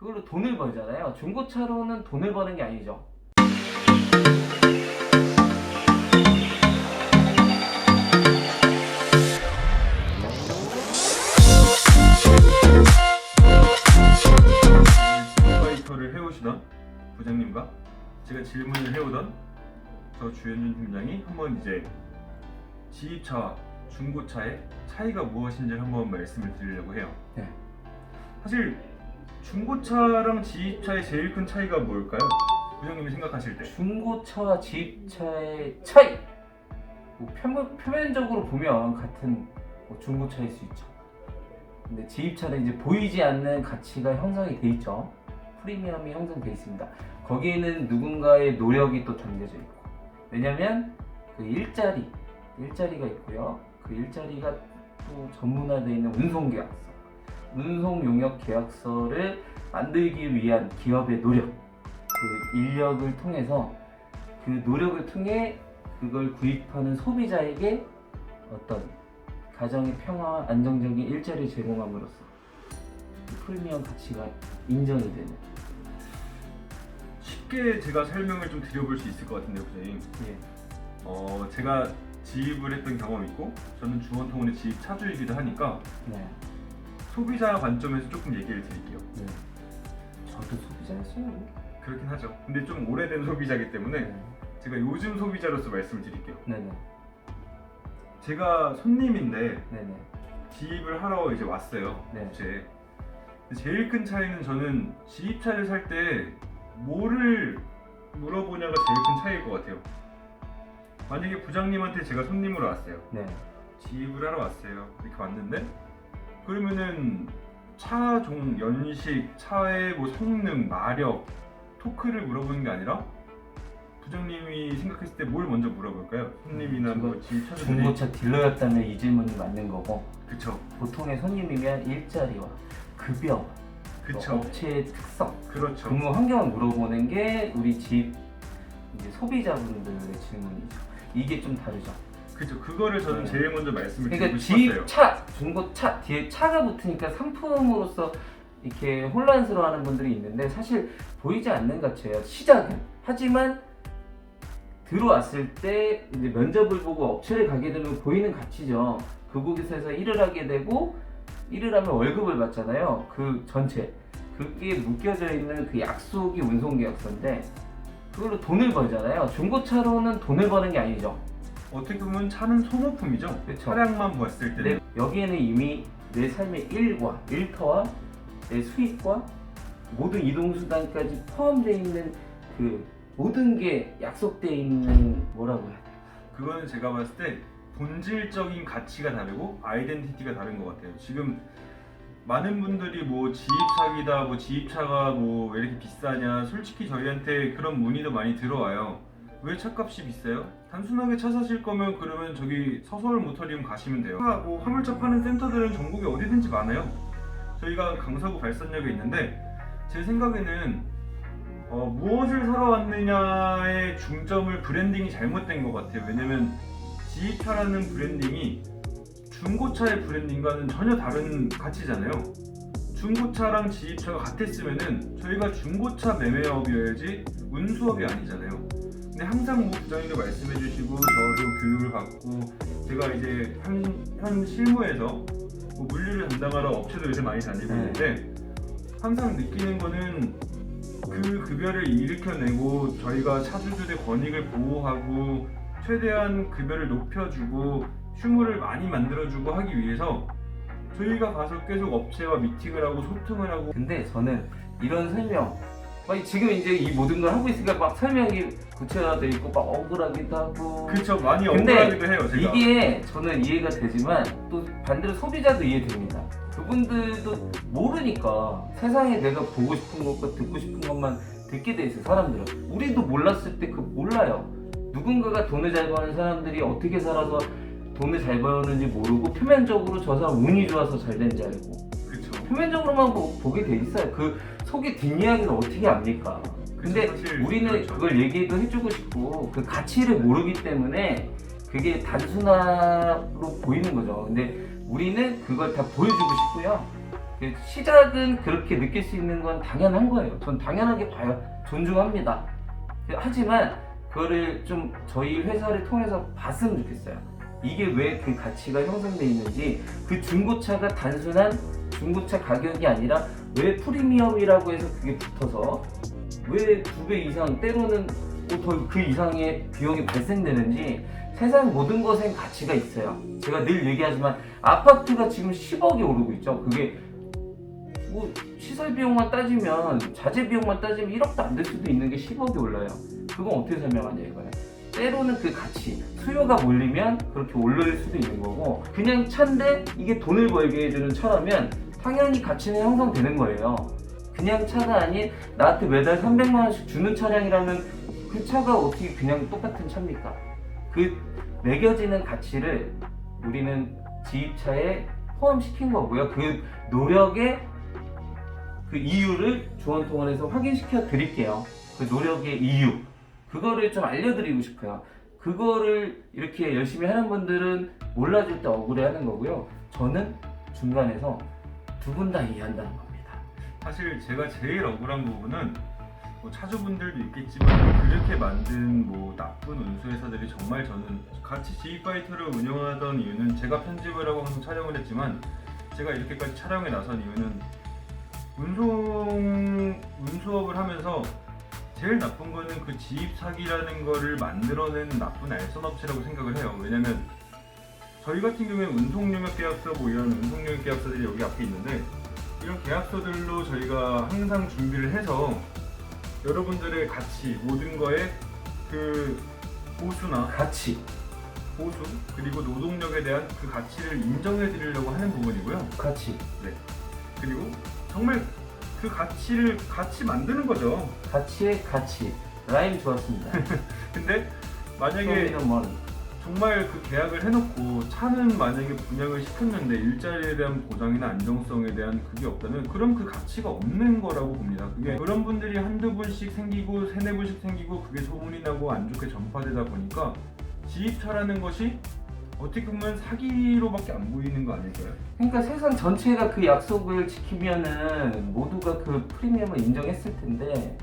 그걸로 돈을 벌잖아요. 중고차로는 돈을 버는 게 아니죠. 파이터를 해오시던 부장님과 제가 질문을 해오던 저 주현준 팀장이 한번 이제 지입차와 중고차의 차이가 무엇인지를 한번 말씀을 드리려고 해요. 네. 사실 중고차랑 지입차의 제일 큰 차이가 뭘까요? 부장님이 생각하실 때. 중고차와 지입차의 차이. 뭐 표면, 표면적으로 보면 같은 뭐 중고차일 수 있죠. 근데 지입차는 이제 보이지 않는 가치가 형성이 돼 있죠. 프리미엄이 형성돼 있습니다. 거기에는 누군가의 노력이 또 담겨져 있고. 왜냐면 그 일자리, 일자리가 있고요. 그 일자리가 또 전문화되어 있는 운송계약서, 운송 용역 계약서를 만들기 위한 기업의 노력, 그 인력을 통해서 그 노력을 통해 그걸 구입하는 소비자에게 어떤 가정의 평화와 안정적인 일자리를 제공함으로써 그 프리미엄 가치가 인정이 되는 쉽게 제가 설명을 좀 드려볼 수 있을 것 같은데요, 부장님. 예. 어, 제가 지입을 했던 경험이 있고 저는 중원통운의 지입 차주이기도 하니까 네. 소비자 관점에서 조금 얘기를 드릴게요. 네. 저도 소비자였어요. 그렇긴 하죠. 근데 좀 오래된 소비자이기 때문에 네. 제가 요즘 소비자로서 말씀을 드릴게요. 네네. 제가 손님인데 네네. 지입을 하러 이제 왔어요. 네. 근데 제일 큰 차이는 저는 지입차를 살 때 뭐를 물어보냐가 제일 큰 차이일 것 같아요. 만약에 부장님한테 제가 손님으로 왔어요. 네. 지입을 하러 왔어요. 이렇게 왔는데 그러면은 차종 연식, 차의 뭐 성능, 마력, 토크를 물어보는 게 아니라 부장님이 생각했을 때 뭘 먼저 물어볼까요? 손님이나 뭐 지입 차주들이 중고차 딜러였다면 이 질문이 맞는 거고 그쵸 보통의 손님이면 일자리와 급여와 그쵸 업체의 특성 그렇죠 근무 환경을 물어보는 게 우리 집 이제 소비자분들의 질문이죠. 이게 좀 다르죠. 그쵸 그거를 저는 네. 제일 먼저 말씀을 그러니까 드리고 싶었어요 집차 중고차 뒤에 차가 붙으니까 상품으로서 이렇게 혼란스러워하는 분들이 있는데 사실 보이지 않는 가치예요. 시작은 하지만 들어왔을 때 이제 면접을 보고 업체를 가게 되면 보이는 가치죠. 그곳에서 일을 하게 되고 일을 하면 월급을 받잖아요. 그 전체 그게 묶여져 있는 그 약속이 운송계약서인데 그걸로 돈을 벌잖아요. 중고차로는 돈을 버는 게 아니죠. 어떻게 보면 차는 소모품이죠 그쵸. 차량만 봤을 때는 내, 여기에는 이미 내 삶의 일과 일터와 내 수입과 모든 이동 수단까지 포함되어 있는 그 모든 게 약속되어 있는 뭐라고 해야 돼? 그거는 제가 봤을 때 본질적인 가치가 다르고 아이덴티티가 다른 것 같아요. 지금 많은 분들이 뭐 지입 사기다, 뭐 지입차가 뭐 왜 이렇게 비싸냐. 솔직히 저희한테 그런 문의도 많이 들어와요. 왜 차값이 비싸요? 단순하게 차 사실 거면 그러면 저기 서서울 모터리움 가시면 돼요. 차, 뭐 화물차 파는 센터들은 전국에 어디든지 많아요. 저희가 강서구 발산역에 있는데 제 생각에는 어, 무엇을 사러 왔느냐의 중점을 브랜딩이 잘못된 것 같아요. 왜냐면 지입차라는 브랜딩이 중고차의 브랜딩과는 전혀 다른 가치잖아요. 중고차랑 지입차가 같았으면은 저희가 중고차 매매업이어야지 운수업이 아니잖아요. 근데 항상 뭐 부장님도 말씀해 주시고 저도 교육을 받고 제가 이제 현, 현 실무에서 뭐 물류를 담당하러 업체도 요새 많이 다니고 네. 있는데 항상 느끼는 거는 그 급여를 일으켜내고 저희가 차주들의 권익을 보호하고 최대한 급여를 높여주고 휴무를 많이 만들어주고 하기 위해서 저희가 가서 계속 업체와 미팅을 하고 소통을 하고 근데 저는 이런 설명 막 지금 이제 이 모든 걸 하고 있으니까 막 설명이 구체화돼 있고 막 억울하기도 하고 그쵸 많이 근데 억울하기도 해요 제가 이게 저는 이해가 되지만 또 반대로 소비자도 이해됩니다. 그분들도 모르니까 세상에 내가 보고 싶은 것과 듣고 싶은 것만 듣게 돼 있어요. 사람들은 우리도 몰랐을 때 그 몰라요. 누군가가 돈을 잘 버는 사람들이 어떻게 살아서 돈을 잘 버는지 모르고 표면적으로 저 사람 운이 좋아서 잘 된지 알고 그쵸 표면적으로만 보, 보게 돼 있어요. 그 속에 뒷이야기를 어떻게 압니까? 근데 사실 우리는 그렇죠. 그걸 얘기도 해주고 싶고 그 가치를 모르기 때문에 그게 단순화로 보이는 거죠. 근데 우리는 그걸 다 보여주고 싶고요. 그 시작은 그렇게 느낄 수 있는 건 당연한 거예요. 전 당연하게 봐요. 존중합니다. 그- 하지만 그거를 좀 저희 회사를 통해서 봤으면 좋겠어요. 이게 왜 그 가치가 형성돼 있는지 그 중고차가 단순한 중고차 가격이 아니라 왜 프리미엄이라고 해서 그게 붙어서 왜 두 배 이상 때로는 더 그 이상의 비용이 발생되는지 세상 모든 것엔 가치가 있어요. 제가 늘 얘기하지만 아파트가 지금 10억이 오르고 있죠. 그게 뭐 시설 비용만 따지면 자재 비용만 따지면 1억도 안 될 수도 있는 게 10억이 올라요. 그건 어떻게 설명하냐 이거는. 때로는 그 가치, 수요가 몰리면 그렇게 올릴 수도 있는 거고 그냥 차인데 이게 돈을 벌게 해주는 차라면 당연히 가치는 형성되는 거예요. 그냥 차가 아닌 나한테 매달 300만 원씩 주는 차량이라면 그 차가 어떻게 그냥 똑같은 차입니까? 그 매겨지는 가치를 우리는 지입차에 포함시킨 거고요. 그 노력의 그 이유를 조언통원에서 확인시켜 드릴게요. 그 노력의 이유. 그거를 좀 알려드리고 싶어요. 그거를 이렇게 열심히 하는 분들은 몰라줄 때 억울해 하는 거고요. 저는 중간에서 두 분 다 이해한다는 겁니다. 사실 제가 제일 억울한 부분은 뭐 차주분들도 있겠지만 그렇게 만든 뭐 나쁜 운수회사들이 정말 저는 같이 지휘파이터를 운영하던 이유는 제가 편집을 하고 항상 촬영을 했지만 제가 이렇게까지 촬영에 나선 이유는 운송 운수업을 하면서 제일 나쁜 거는 그 지입 사기라는 거를 만들어낸 나쁜 알선 업체라고 생각을 해요. 왜냐면 저희 같은 경우에 운송용역 계약서 뭐 이런 운송용역 계약서들이 여기 앞에 있는데 이런 계약서들로 저희가 항상 준비를 해서 여러분들의 가치 모든 거에 그 보수나 가치. 보수 그리고 노동력에 대한 그 가치를 인정해 드리려고 하는 부분이고요. 가치. 그리고 정말 그 가치를 같이 만드는 거죠. 가치의 가치. 라임 좋았습니다. 근데 만약에 소비는 뭐 정말 그 계약을 해놓고 차는 만약에 분양을 시켰는데 일자리에 대한 보장이나 안정성에 대한 그게 없다면 그럼 그 가치가 없는 거라고 봅니다. 그게 그런 분들이 한두 분씩 생기고 세네 분씩 생기고 그게 소문이 나고 안 좋게 전파되다 보니까 지입차라는 것이 어떻게 보면 사기로밖에 안 보이는 거 아닐까요? 그러니까 세상 전체가 그 약속을 지키면은 모두가 그 프리미엄을 인정했을 텐데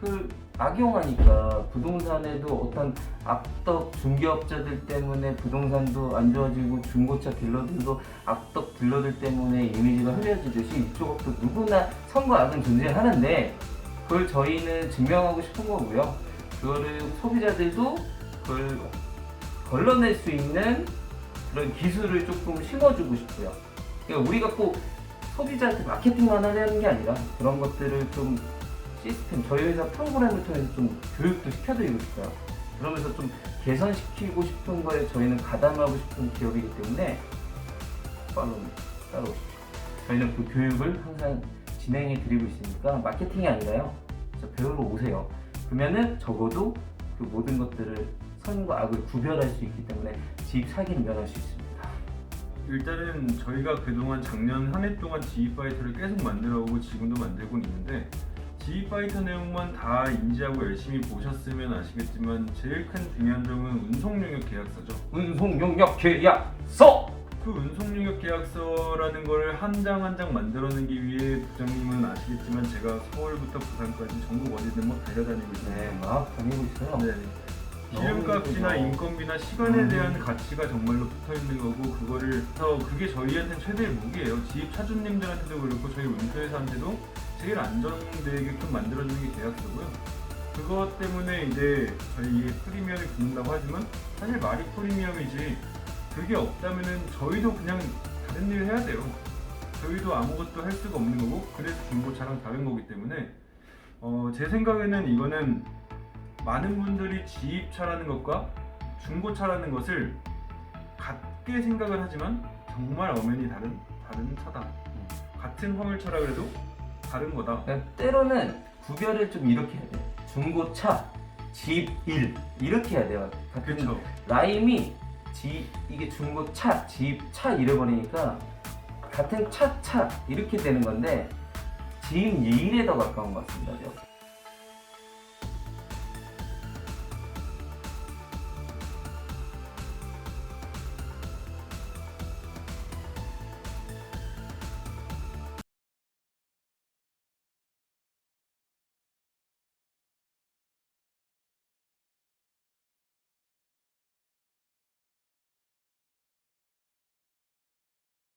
그 악용하니까 부동산에도 어떤 악덕 중개업자들 때문에 부동산도 안 좋아지고 중고차 딜러들도 악덕 딜러들 때문에 이미지가 흐려지듯이 이쪽 업도 누구나 선과 악은 존재하는데 그걸 저희는 증명하고 싶은 거고요. 그거를 소비자들도 그걸 걸러낼 수 있는 그런 기술을 조금 심어주고 싶고요. 그러니까 우리가 꼭 소비자한테 마케팅만 하려는 게 아니라 그런 것들을 좀 시스템, 저희 회사 프로그램을 통해서 좀 교육도 시켜드리고 싶어요. 그러면서 좀 개선시키고 싶은 거에 저희는 가담하고 싶은 기업이기 때문에 팔로우 따라오십시오. 저희는 그 교육을 항상 진행해 드리고 있으니까 마케팅이 아니라요. 배우러 오세요. 그러면은 적어도 그 모든 것들을 선과 악을 구별할 수 있기 때문에 집 사기는 면할 수 있습니다. 일단은 저희가 그동안 작년 한 해 동안 지휘파이터를 계속 만들어 오고 지금도 만들고 있는데 지휘파이터 내용만 다 인지하고 열심히 보셨으면 아시겠지만 제일 큰 중요한 점은 운송 용역 계약서죠. 운송 용역 계약서. 그 운송 용역 계약서라는 걸 한 장 한 장 만들어내기 위해 부장님은 아시겠지만 제가 서울부터 부산까지 전국 어디든 뭐 달려다니고 있어요. 네, 막 다니고 있어요. 네. 기름값이나 너무 인건비나 시간에 음. 대한 가치가 정말로 붙어 있는 거고 그거를 서 그게 저희한테는 최대의 무기예요. 지입 차주님들한테도 그렇고 저희 운수회사한테도 제일 안전되게끔 만들어주는 게 계약서고요. 그것 때문에 이제 저희 프리미엄이 붙는다고 하지만 사실 말이 프리미엄이지 그게 없다면은 저희도 그냥 다른 일을 해야 돼요. 저희도 아무것도 할 수가 없는 거고 그래서 중고차랑 다른 거기 때문에 어, 제 생각에는 이거는 많은 분들이 지입차라는 것과 중고차라는 것을 같게 생각을 하지만 정말 엄연히 다른 다른 차다. 같은 화물차라 그래도 다른 거다. 그러니까 때로는 구별을 좀 이렇게 해야 돼요. 중고차, 집일 이렇게 해야 돼요. 같은 그렇죠. 라임이 지 이게 중고차, 집차 이래버리니까 같은 차차 이렇게 되는 건데 지임 일에 더 가까운 것 같습니다. 저.